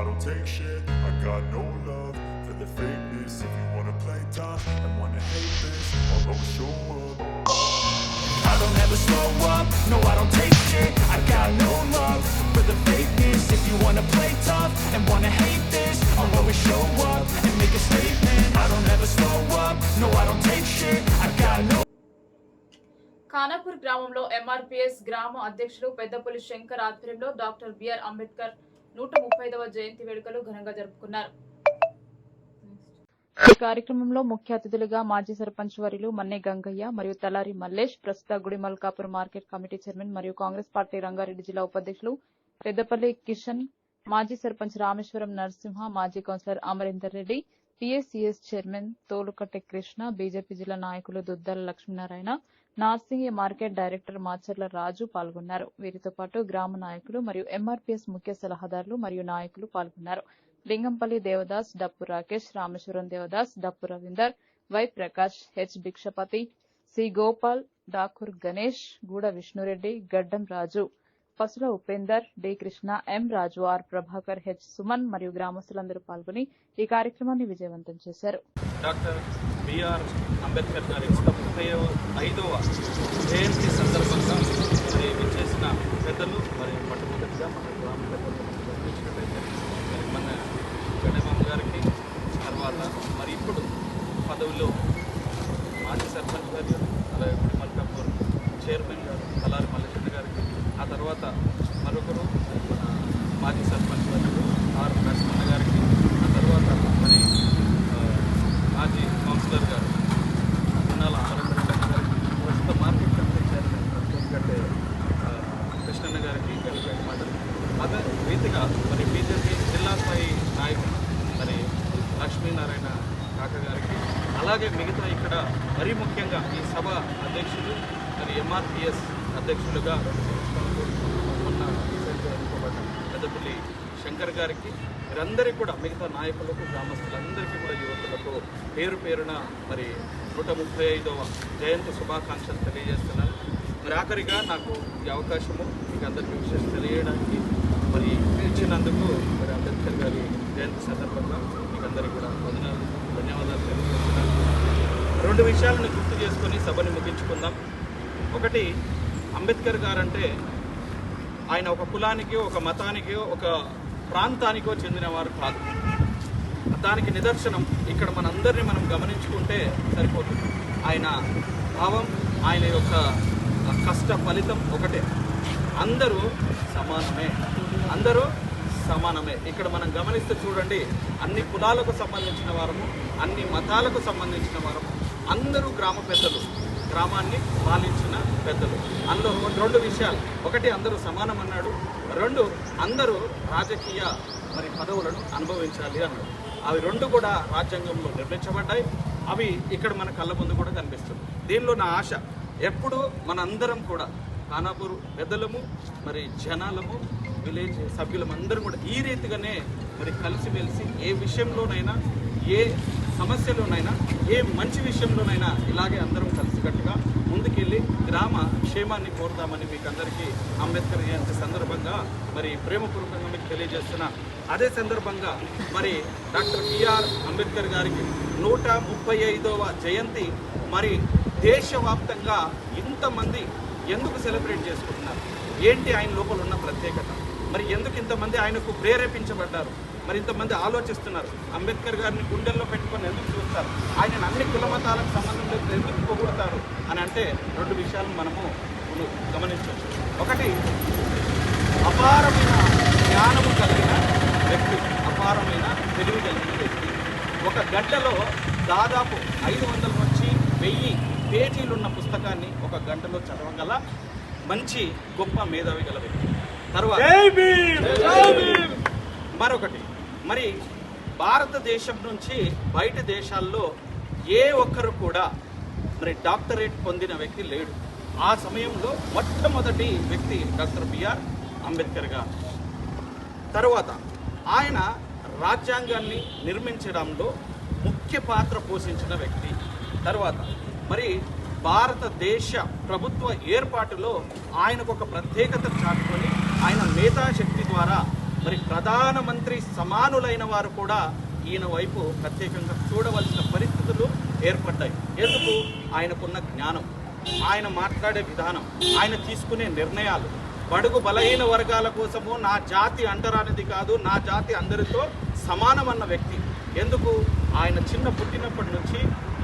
I don't take shit. I got no love for the fakeness. If you wanna play tough and wanna hate this, I'll always show up. I don't ever slow up, no I don't take shit I got no love for the fakeness If you wanna play tough and wanna hate this I'll always show up and make a statement I don't ever slow up, no I don't take shit I got no Khanapur గ్రామంలో MRPS గ్రామ అధ్యక్షులు పెద్దపల్లి శంకర్ ఆధ్వర్యంలో doctor BR Ambedkar నూట ముప్పైదవ జయంతి వేడుకలు ఘనంగా జరుపుకున్నారు. ఈ కార్యక్రమంలో ముఖ్య అతిథులుగా మాజీ సర్పంచ్ వర్యులు మన్నే గంగయ్య మరియు తలారి మల్లేష్ ప్రస్తుత గుడి మల్కాపూర్ మార్కెట్ కమిటీ చైర్మన్ మరియు కాంగ్రెస్ పార్టీ రంగారెడ్డి జిల్లా ఉపాధ్యక్షులు పెద్దపల్లి కిషన్ మాజీ సర్పంచ్ రామేశ్వరం నరసింహ మాజీ councillor Amarender Reddy PSCS chairman Tolukatte Krishna BJP జిల్లా నాయకులు దుద్దల లక్ష్మీనారాయణ నార్సింగి మార్కెట్ డైరెక్టర్ మాచర్ల రాజు పాల్గొన్నారు. వీరితో పాటు గ్రామ నాయకులు మరియు ఎంఆర్పీఎస్ ముఖ్య సలహాదారులు మరియు నాయకులు పాల్గొన్నారు. లింగంపల్లి దేవదాస్ డప్పు Rakesh Rameshwaram Devadas Dappu Ravinder Y Prakash H Bhikshapathi C Gopal Dakur Ganesh Gooda Vishnu Reddy Gaddam Raju. Pasula Upender D Krishna M Raju R Prabhakar H Suman మరియు గ్రామస్తులందరూ పాల్గొని ఈ కార్యక్రమాన్ని విజయవంతం చేశారు. డాక్టర్ బిఆర్ అంబేద్కర్ గారి నూట ముప్పై ఐదవ జయంతి సందర్భంగా మరి విచ్చేసిన పెద్దలు మరి మొట్టమొదటిగా మన గ్రామ మన గారికి తర్వాత మరి ఇప్పుడు పదవిలో మాజీ సర్పంచ్ గారు అలాగే మల్కాపూర్ చైర్మన్ గారు కలారి మల్లేశ్వర గారికి ఆ తర్వాత మరొకరు మన మాజీ సర్పంచ్ గారు ఆర్ నరసింహ గారికి ఆ తర్వాత మరి మాజీ కౌన్సిలర్ గారు ఉన్నాల అమరేంద్ర గారికి ప్రస్తుత మార్కెట్ కమిటీ చైర్మన్ ఎందుకంటే కృష్ణన్న గారికి కలిపే మాటలు. అదే రీతిగా మరి బీజేపీ జిల్లా స్థాయి నాయకులు మరి లక్ష్మీనారాయణ కాక గారికి అలాగే మిగతా ఇక్కడ మరీ ముఖ్యంగా ఈ సభ అధ్యక్షులు మరి ఎంఆర్పిఎస్ అధ్యక్షులుగా ఉన్న పెద్దపల్లి శంకర్ గారికి మీరందరికీ కూడా మిగతా నాయకులకు గ్రామస్తులందరికీ కూడా యువతులకు పేరు పేరున మరి నూట ముప్పై ఐదవ జయంతి శుభాకాంక్షలు తెలియజేస్తున్నాను. మరి ఆఖరిగా నాకు ఈ అవకాశము మీకు అందరికీ విషయం తెలియడానికి మరి ఇచ్చినందుకు మరి అంబేద్కర్ గారి జయంతి సందర్భంగా మీకు అందరికీ కూడా వందనాలు ధన్యవాదాలు తెలియజేస్తున్నాను. రెండు విషయాలను గుర్తు చేసుకొని సభని ముగించుకుందాం. ఒకటి అంబేద్కర్ గారంటే ఆయన ఒక కులానికి ఒక మతానికి ఒక ప్రాంతానికో చెందినవారు కాదు. దానికి నిదర్శనం ఇక్కడ మనందరినీ మనం గమనించుకుంటే సరిపోతుంది. ఆయన భావం ఆయన యొక్క కష్ట ఫలితం ఒకటే. అందరూ సమానమే. అందరూ సమానమే. ఇక్కడ మనం గమనిస్తే చూడండి అన్ని కులాలకు సంబంధించిన వారము అన్ని మతాలకు సంబంధించిన వారము అందరూ గ్రామ పెద్దలు. గ్రామాన్ని పాలించిన పెద్దలు. అందులో రెండు విషయాలు. ఒకటి అందరూ సమానం అన్నాడు. రెండు అందరూ రాజకీయ మరి పదవులను అనుభవించాలి అన్నాడు. అవి రెండు కూడా రాజ్యాంగంలో నిర్మించబడ్డాయి. అవి ఇక్కడ మన కళ్ళ ముందు కూడా కనిపిస్తుంది. దీనిలో నా ఆశ ఎప్పుడు మనందరం కూడా ఖానాపూర్ పెద్దలము మరి జనాలము విలేజ్ సభ్యులం అందరం కూడా ఈ రీతిగానే మరి కలిసిమెలిసి ఏ విషయంలోనైనా ఏ సమస్యలోనైనా ఏ మంచి విషయంలోనైనా ఇలాగే అందరం కలిసికట్టుగా ముందుకెళ్ళి గ్రామ క్షేమాన్ని కోరుదామని మీకు అందరికీ అంబేద్కర్ జయంతి సందర్భంగా మరి ప్రేమపూర్వకంగా మీకు తెలియజేస్తున్నా. అదే సందర్భంగా మరి డాక్టర్ బిఆర్ అంబేద్కర్ గారికి నూట ముప్పై ఐదవ జయంతి మరి దేశవ్యాప్తంగా ఇంతమంది ఎందుకు సెలబ్రేట్ చేసుకుంటున్నారు? ఏంటి ఆయన లోపల ఉన్న ప్రత్యేకత? మరి ఎందుకు ఇంతమంది ఆయనకు ప్రేరేపించబడ్డారు? మరి ఇంతమంది ఆలోచిస్తున్నారు. అంబేద్కర్ గారిని గుండెల్లో పెట్టుకొని ఎందుకు చూస్తారు? ఆయన అన్ని కుల మతాలకు సంబంధం లేదు ఎందుకు పొగుడతారు? అని అంటే రెండు విషయాలు మనము మనం గమనించవచ్చు. ఒకటి అపారమైన జ్ఞానము కలిగిన వ్యక్తి అపారమైన తెలివి కలిగిన వ్యక్తి. ఒక గంటలో దాదాపు ఐదు వందల నుంచి వెయ్యి పేజీలున్న పుస్తకాన్ని ఒక గంటలో చదవగల మంచి గొప్ప మేధావి గల వ్యక్తి. తర్వాత మరొకటి మరి భారతదేశం నుంచి బయట దేశాల్లో ఏ ఒక్కరు కూడా మరి డాక్టరేట్ పొందిన వ్యక్తి లేడు. ఆ సమయంలో మొట్టమొదటి వ్యక్తి డాక్టర్ బిఆర్ అంబేద్కర్ గారు. తర్వాత ఆయన రాజ్యాంగాన్ని నిర్మించడంలో ముఖ్య పాత్ర పోషించిన వ్యక్తి. తర్వాత మరి భారతదేశ ప్రభుత్వ ఏర్పాటులో ఆయనకు ఒక ప్రత్యేకత చాటుకొని ఆయన మేధాశక్తి ద్వారా మరి ప్రధానమంత్రి సమానులైన వారు కూడా ఈయన వైపు ప్రత్యేకంగా చూడవలసిన పరిస్థితులు ఏర్పడ్డాయి. ఎందుకు? ఆయనకున్న జ్ఞానం ఆయన మాట్లాడే విధానం ఆయన తీసుకునే నిర్ణయాలు. బడుగు బలహీన వర్గాల కోసము నా జాతి అంటరానిది కాదు నా జాతి అందరితో సమానమన్న వ్యక్తి. ఎందుకు? ఆయన చిన్న పుట్టినప్పటి నుంచి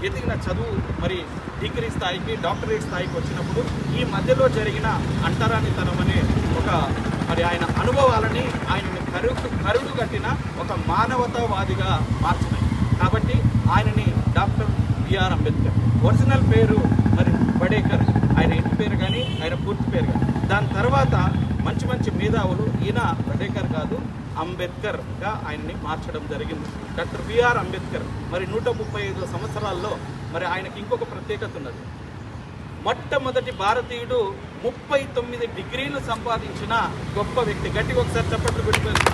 ఎదిగిన చదువు మరి డిగ్రీ స్థాయికి డాక్టరేట్ స్థాయికి వచ్చినప్పుడు ఈ మధ్యలో జరిగిన అంటరానితనం అనే ఒక మరి ఆయన అనుభవాలని ఆయనని కరుడు కరుడు కట్టిన ఒక మానవతావాదిగా మార్చినాయి కాబట్టి ఆయనని డాక్టర్ బిఆర్ అంబేద్కర్. ఒరిజినల్ పేరు మరి బడేకర్ ఆయన ఇంటి పేరు కానీ ఆయన పూర్తి పేరు కానీ. దాని తర్వాత మంచి మంచి మేధావులు ఈయన బడేకర్ కాదు అంబేద్కర్గా ఆయన్ని మార్చడం జరిగింది. Doctor BR Ambedkar. మరి నూట ముప్పై ఐదు సంవత్సరాల్లో మరి ఆయనకి ఇంకొక ప్రత్యేకత ఉన్నది. మొట్టమొదటి భారతీయుడు ముప్పై తొమ్మిది డిగ్రీలు సంపాదించిన గొప్ప వ్యక్తి. గట్టిగా ఒకసారి చప్పట్లు పెట్టుకోండి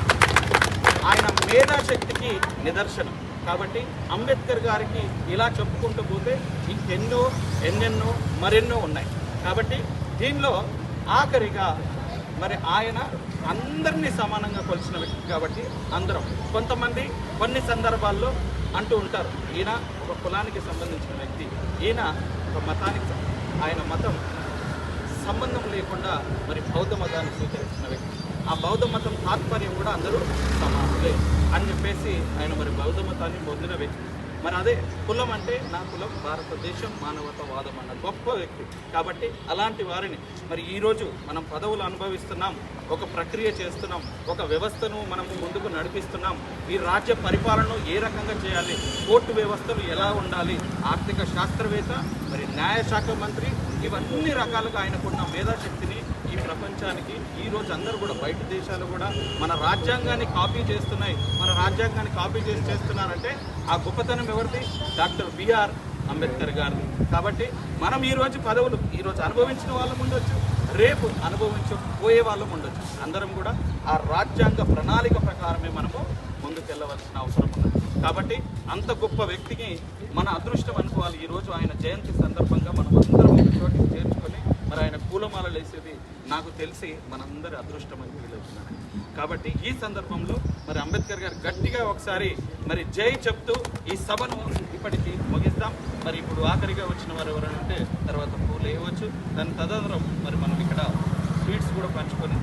ఆయన మేధాశక్తికి నిదర్శనం. కాబట్టి అంబేద్కర్ గారికి ఇలా చెప్పుకుంటూ పోతే ఇంకెన్నో ఎన్నెన్నో మరెన్నో ఉన్నాయి. కాబట్టి దీనిలో ఆఖరిగా మరి ఆయన అందరినీ సమానంగా కొలిచిన వ్యక్తి కాబట్టి అందరం. కొంతమంది కొన్ని సందర్భాల్లో అంటూ ఉంటారు ఈయన ఒక కులానికి సంబంధించిన వ్యక్తి ఈయన ఒక మతానికి ఆయన మతం సంబంధం లేకుండా మరి బౌద్ధ మతాన్ని స్వీకరించిన వ్యక్తి. ఆ బౌద్ధ మతం తాత్పర్యం కూడా అందరూ సమానులే అని చెప్పేసి ఆయన మరి బౌద్ధ మతాన్ని పొందిన వ్యక్తి. మరి అదే కులం అంటే నా కులం భారతదేశం మానవతావాదం అన్న గొప్ప వ్యక్తి. కాబట్టి అలాంటి వారిని మరి ఈరోజు మనం పదవులు అనుభవిస్తున్నాం ఒక ప్రక్రియ చేస్తున్నాం ఒక వ్యవస్థను మనము ముందుకు నడిపిస్తున్నాం. ఈ రాజ్య పరిపాలనను ఏ రకంగా చేయాలి కోర్టు వ్యవస్థలు ఎలా ఉండాలి ఆర్థిక శాస్త్రవేత్త మరి న్యాయశాఖ మంత్రి ఇవన్నీ రకాలుగా ఆయనకున్న మేధాశక్తిని ఈ ప్రపంచానికి ఈరోజు అందరూ కూడా బయట దేశాలు కూడా మన రాజ్యాంగాన్ని కాపీ చేస్తున్నాయి. మన రాజ్యాంగాన్ని కాపీ చేసి చేస్తున్నారంటే ఆ గొప్పతనం ఎవరిది? డాక్టర్ బిఆర్ అంబేద్కర్ గారిది. కాబట్టి మనం ఈరోజు పదవులు ఈరోజు అనుభవించిన వాళ్ళం ఉండొచ్చు రేపు అనుభవించబోయే వాళ్ళం ఉండొచ్చు. అందరం కూడా ఆ రాజ్యాంగ ప్రణాళిక ప్రకారమే మనము ముందుకెళ్ళవలసిన అవసరం ఉన్నది. కాబట్టి అంత గొప్ప వ్యక్తికి మన అదృష్టం అనుకోవాలి. ఈ రోజు ఆయన జయంతి సందర్భంగా మనం అందరం ఒక చోటికి చేర్చుకొని మరి ఆయన పూలమాలలు వేసేది నాకు తెలిసి మనందరి అదృష్టం అని వీలవుతున్నాను కాబట్టి ఈ సందర్భంలో మరి అంబేద్కర్ గారు గట్టిగా ఒకసారి మరి జై చెప్తూ ఈ సభను ఇప్పటికి ముగిస్తాం. మరి ఇప్పుడు ఆఖరిగా వచ్చిన వారు ఎవరైనా ఉంటే తర్వాత పూలు వేయవచ్చు. దాని తదనంతరం మరి మనం ఇక్కడ స్వీట్స్ కూడా పంచుకొని